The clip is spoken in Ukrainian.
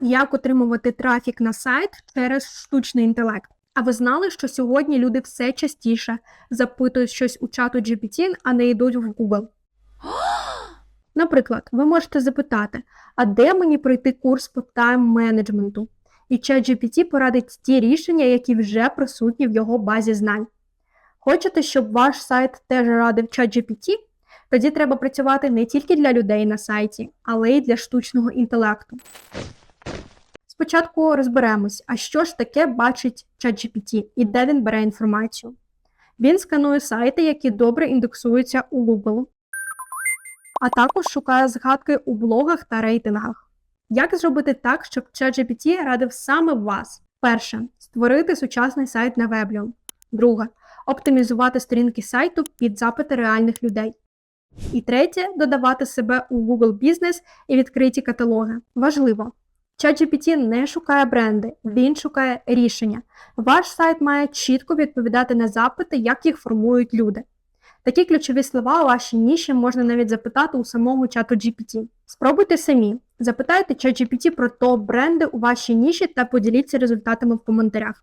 Як отримувати трафік на сайт через штучний інтелект? А ви знали, що сьогодні люди все частіше запитують щось у чату GPT, а не йдуть в Google? Наприклад, ви можете запитати, а де мені пройти курс по тайм-менеджменту? І чат GPT порадить ті рішення, які вже присутні в його базі знань. Хочете, щоб ваш сайт теж радив чат GPT? Тоді треба працювати не тільки для людей на сайті, але й для штучного інтелекту. Спочатку розберемось, а що ж таке бачить ChatGPT і де він бере інформацію. Він сканує сайти, які добре індексуються у Google, а також шукає згадки у блогах та рейтингах. Як зробити так, щоб ChatGPT радив саме вас? Перше створити сучасний сайт на Weblio. Друге оптимізувати сторінки сайту під запити реальних людей. І третє додавати себе у Google Business і відкриті каталоги. Важливо. ChatGPT не шукає бренди, він шукає рішення. Ваш сайт має чітко відповідати на запити, як їх формують люди. Такі ключові слова у вашій ніші можна навіть запитати у самого чату GPT. Спробуйте самі. Запитайте ChatGPT про топ бренди у вашій ніші та поділіться результатами в коментарях.